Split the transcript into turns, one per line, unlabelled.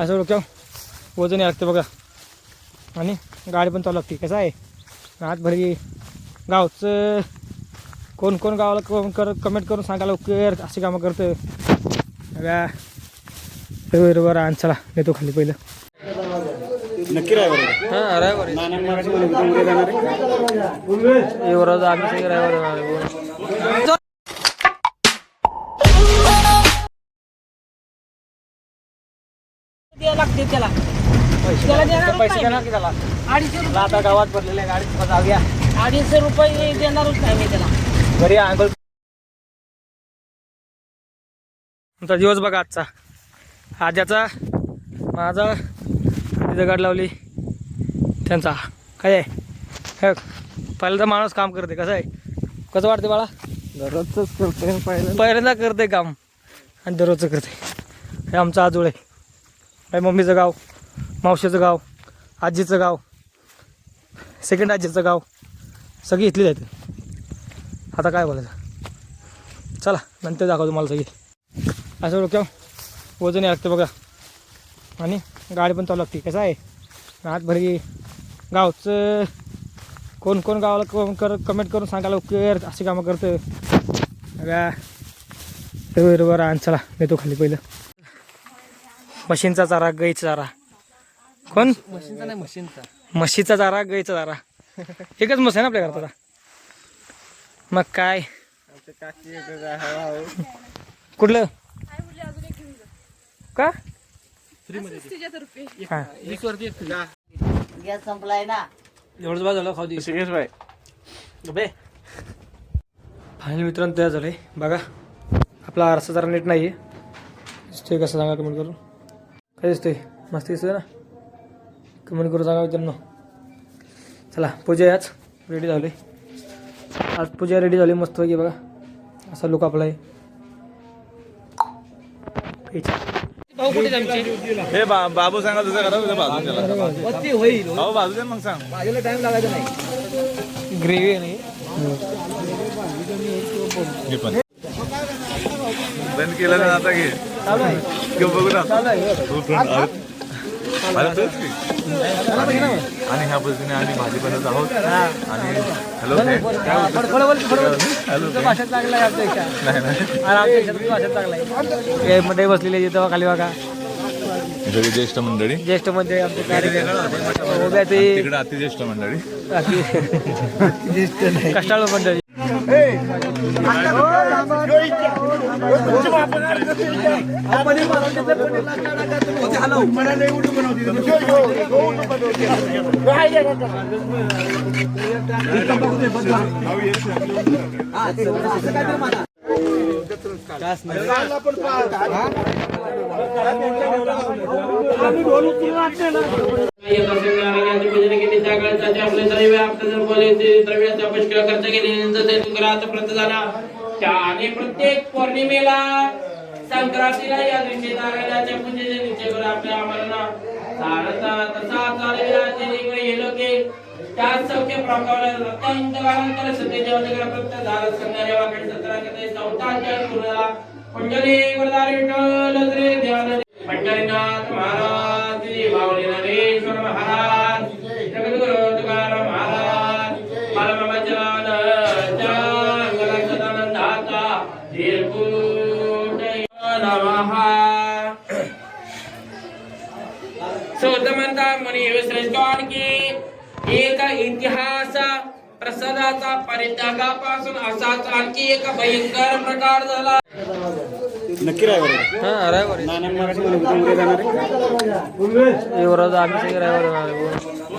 असं डोक्यावर वजन यावं लागतं बघा. आणि गाडी पण चालू लागते. कसं आहे? आत भरी. गावचं कोण कोण गावाला कोण कर कमेंट करून सांगा लवकर. अशी कामं करतं बघा. बरोबर आणि चला नेतो खाली पहिलं.
नक्की रायवर
हां युवराज आम्ही सगळे रायवर
लागते त्याला. त्याला देणार
पैसे देणार की त्याला?
अडीचशे रुपये
आता गावात भरलेल्या गाडीत जाऊया.
अडीचशे रुपये देणारच नाही मी त्याला.
घरी अंगल आमचा दिवस बघा आजचा. आज्याचा माझा तिथं गाड लावली. त्यांचा. काय आहे? हे पहिल्यांदा माणूस काम करते कसं आहे? कसं वाटते बाळा?
दररोजच पहिलं
पहिल्यांदा. करते काम. आणि दररोजचं करते हे आमचं आजोळ आहे. काय मम्मीचं गाव मावशीचं गाव आजीचं गाव सेकंड आजीचं गाव सगळी इथली आहेत. आता काय बोलायचं? चला नंतर दाखवतो मला सगळी. असं डोक्यावर वजन यावं लागतं बघा. आणि गाडी पण चालू लागते. कसं आहे? आत गावचं कोण कोण गावाला कोण कर कमेंट करून सांगायला लवकर अशी कामं करतं. बघा. बरोबर आणि चला नेतो खाली पहिलं. मशीनचा चारा गाईचा चारा. कोण?
मशीनचा नाही मशीनचा.
म्हशीचा चारा गाईचा चारा. एकच मस आहे ना आपल्या घरात मग काय? कुठलं? का?
गॅस संपलाय ना.
एवढंच झालं खाऊ
सुयश भाई
बे. फायनल मित्रांनो तयार झालं आहे बघा आपला आरसा जरा नीट नाही आहे कसं सांगा कमेंट करून. काय दिसतोय मस्त दिसतोय ना कमेंट करून सांगा मित्रांनो चला पूजा आज रेडी झाली आज पूजा रेडी झाली मस्त की बघा असा लुक आपला आहे भाऊ कुठे आमची
हे बा- बाबू सांगा तुझं करा तुझ्या बाजू त्याला
होईल
अहो बाजू दे मग सांग
टाइम लागायचा नाही
ग्रेव्ही नाही
पण बंद केलं ना आता घे बघू ना हो. आणि ह्या पद्धतीने आम्ही भाजी बनवत आहोत आणि हॅलो हॅलो
तुमचा भाषा चांगला आहे आमच्या
नाही नाही
आणि आमच्या देशात भाषा चांगला आहे हे आपल्या बसलेले जिथं खाली बघा
हे सगळी ज्येष्ठ मंडळी
ज्येष्ठ त्याने
आणि प्रत्येक पौर्णिमेला संक्रांतीला या दिवशी नारायणाच्या पूजेच्या दिवशीवर आपल्या आम्हाला सारता तसा चालविला तिने गेलो की त्याच चौके प्रकावर अत्यंत काळांतर झाला वाकडे सतरा करते चौथा चरण पंढरी वरदारी विठ्ठल श्री ध्यान पंढरीनाथ महाराज. सौतमंता मुनी श्रेष्ठान की एक इतिहास प्रसादाचा परित्यागापासून असाच आणखी एक भयंकर प्रकार झाला
नक्की रायवर
हा युवराज आम्ही रायवर